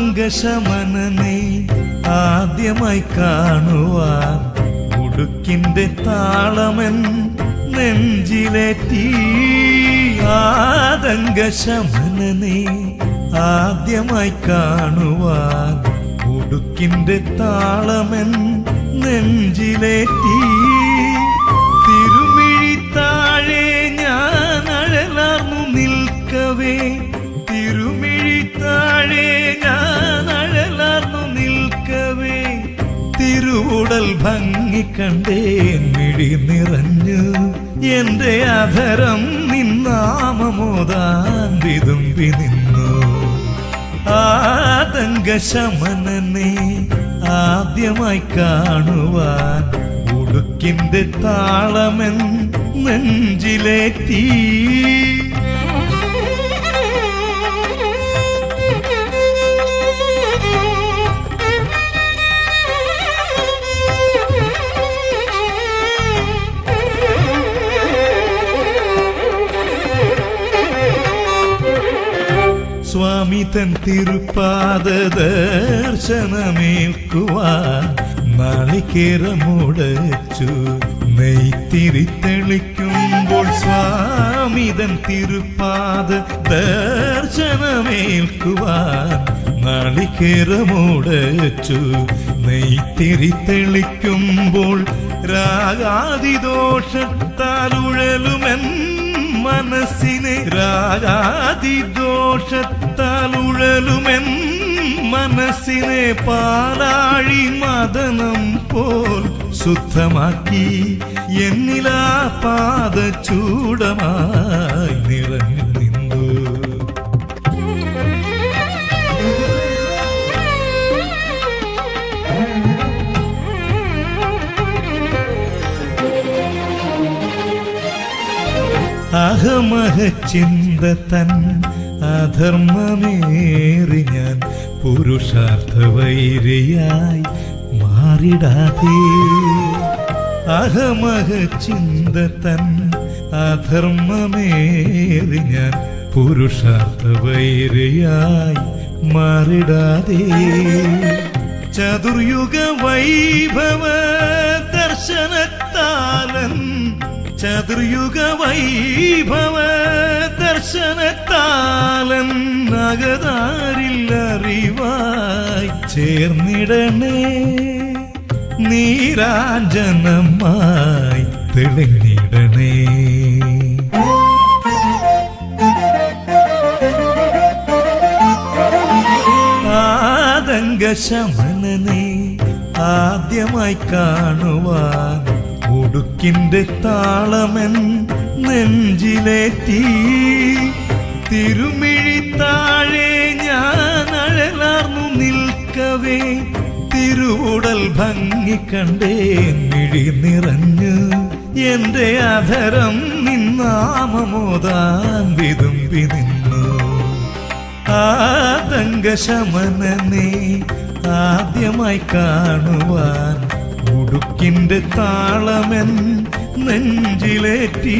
ആതങ്കശമനനെ ആദ്യമായി കാണുവാൻ ഉടുക്കിന്റെ താളമൻ നെഞ്ചിലേറ്റി ആതങ്കശമനനെ ആദ്യമായി കാണുവാൻ ഉടുക്കിന്റെ താളമൻ നെഞ്ചിലേറ്റി തിരുമിഴി താഴെ ഞാൻ അഴലാർന്നു നിൽക്കവേ തിരുവുടൽ ഭംഗി കണ്ടേ മിഴി നിറഞ്ഞു. എന്റെ അധരം നിന്നാമമോദാൻ വിതുമ്പി നിന്നു. ആതങ്കശമനനെ ആദ്യമായി കാണുവാൻ ഉടുക്കിന്റെ താളമെൻ നെഞ്ചിലേറ്റി. സ്വാമി തൻ തിരുപ്പാദ ദർശനമേൽക്കുവാൻ നാളികേറമുടച്ചു നെയ്ത്തിരി തെളിക്കുമ്പോൾ സ്വാമി തൻ തിരുപ്പാദ ദർശനമേൽക്കുവാൻ നാളികേറമുടച്ചു നെയ്ത്തിരി തെളിക്കുമ്പോൾ രാഗാതിദോഷത്താൽ ഉഴലുമെൻ മനസ്സിനെ രാഗാതിദോഷത്താൽ ഉഴലുമെൻ മനസ്സിനെ പാലാഴി മദനം പോൽ ശുദ്ധമാക്കി എന്നിലാ പാദ ചൂടമായി നിറഞ്ഞു. അഹമഹ ചിന്ത തൻ അധർമ്മമേറി ഞാൻ പുരുഷാർത്ഥ വൈരിയായി മാറിടാതെ. അഹമഹ ചിന്ത തൻ അധർമ്മമേറി ഞാൻ പുരുഷാർത്ഥ വൈരിയായി മാറിടാതെ. ചതുർയുഗ വൈഭവ ദർശനത്താലൻ ചതുർയുഗ വൈഭവ ദർശനത്താലൻ നഗതാരില്ലറിവായി ചേർന്നിടണേ. നീരാഞ്ജനമായി തെളിഞ്ഞിടണേ. ആതങ്കശമനനെ ആദ്യമായി കാണുവാൻ ഉടുക്കിന്റെ താളമൻ നെഞ്ചിലേറ്റി. തിരുമിഴി താഴെ ഞാൻ അഴലാർന്നു നിൽക്കവേ. തിരുവുടൽ ഭംഗി കണ്ടേ മിഴി നിറഞ്ഞു. എന്റെ അധരം നിന്നാമമോദാൻ വിതുമ്പി നിന്നു. ആതങ്കശമനനെ ആദ്യമായി കാണുവാൻ ഉടുക്കിന്റെ താളമെൻ നെഞ്ചിലേറ്റി.